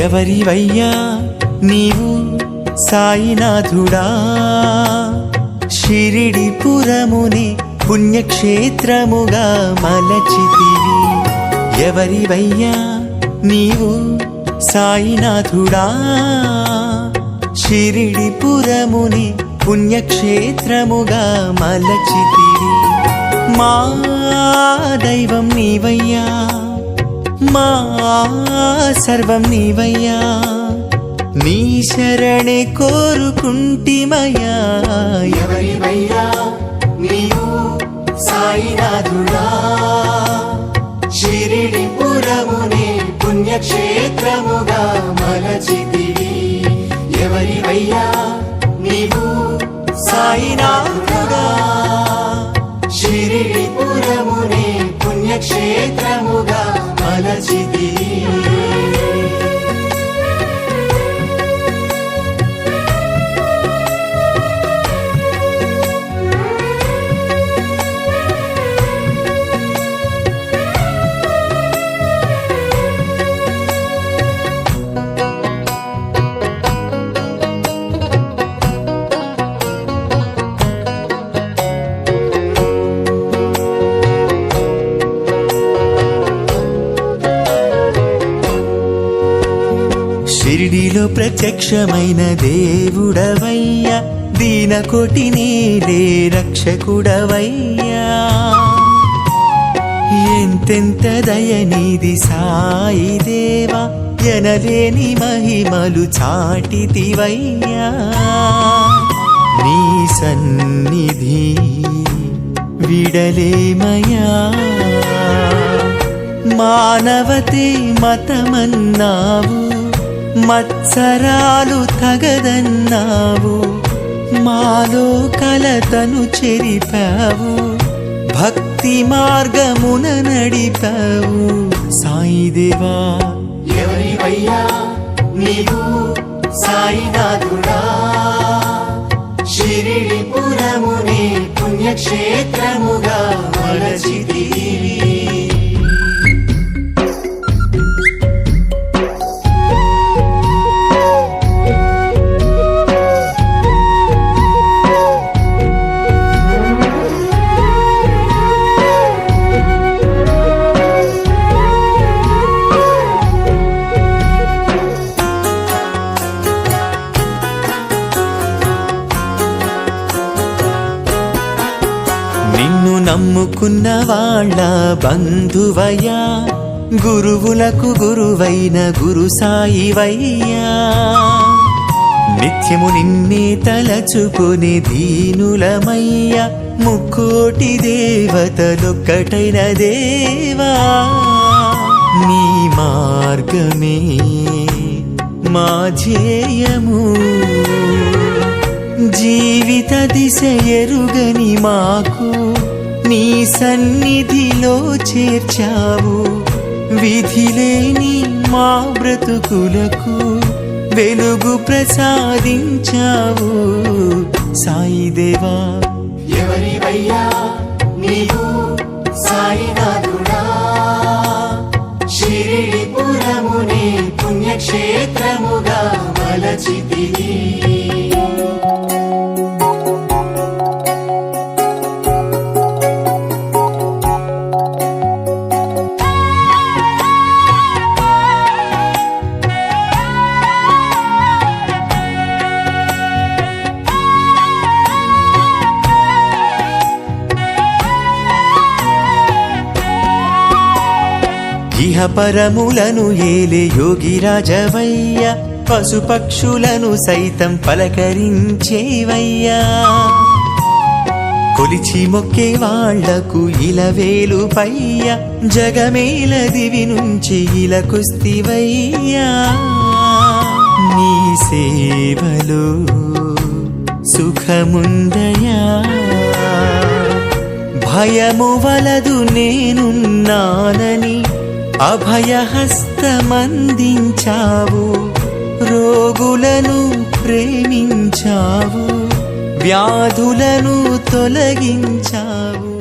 ఎవరివయ్యా నీవు సాయినాథుడా? షిరిడిపురముని పుణ్యక్షేత్రముగా మలచితివి. ఎవరివయ్యా నీవు సాయినాథుడా? షిరిడిపురముని పుణ్యక్షేత్రముగా మలచితివి. మా దైవం నీవయ్యా. మా సర్వం నీవయ్యా. నీ శరణే కోరుకుంటిమయ్యా. ఎవరివయ్యా? నీవు సాయినాథుడా. షిరిడి పురముని పుణ్యక్షేత్రముగా మలచితివి. ఎవరివయ్యా? నీవు సాయినాథుడా. మలచితివి షిరిడిలో ప్రత్యక్షమైన దేవుడవయ్యా. దీన కోటి నీలే రక్షకుడవయ్యా. ఎంతెంత దయనిది సాయి దేవా ఎనలేని మహిమలు చాటితివయ్యా. నీ సన్నిధి విడలేమయా మానవతే మతమన్నావు. మత్సరాలు తగదన్నావు మాలో కలతను చెరిపావు భక్తి మార్గమున నడిపావు. సాయిదేవా ఎవరివయ్యా నీవు సాయినాథుడా? షిరిడి పుణ్యక్షేత్రము నమ్ముకున్న వాళ్ళ బంధువయ్యా గురువులకు గురువైన గురు సాయివయ్యా. నిత్యము నిన్నే తలచుకొని దీనులమయ్య ముక్కోటి దేవతలొక్కటైన దేవా. నీ మార్గమే మా ధ్యేయము. జీవిత దిశ ఎరుగని మాకు నీ సన్నిధిలో చేర్చావు విధిలేని మా బ్రతుకులకు వెలుగు ప్రసాదించావు. సాయిదేవా ఎవరివయ్యా నీవు సాయినాథుడా? శిరిడిపురమునే పుణ్యక్షేత్రముగా మలచితివి ఇహ పరములను ఏలే యోగి రాజవయ్య పశుపక్షులను సైతం పలకరించేవయ్యా. కొలిచి మొక్కే వాళ్ళకు ఇలవేలు పయ్య జగమేల దివి నుంచి ఇలకొస్తివయ్యా. నీ సేవలో సుఖముందయా. భయము వలదు నేనున్నానని అభయహస్తమందించావు రోగులను ప్రేమించావు వ్యాధులను తొలగించావు.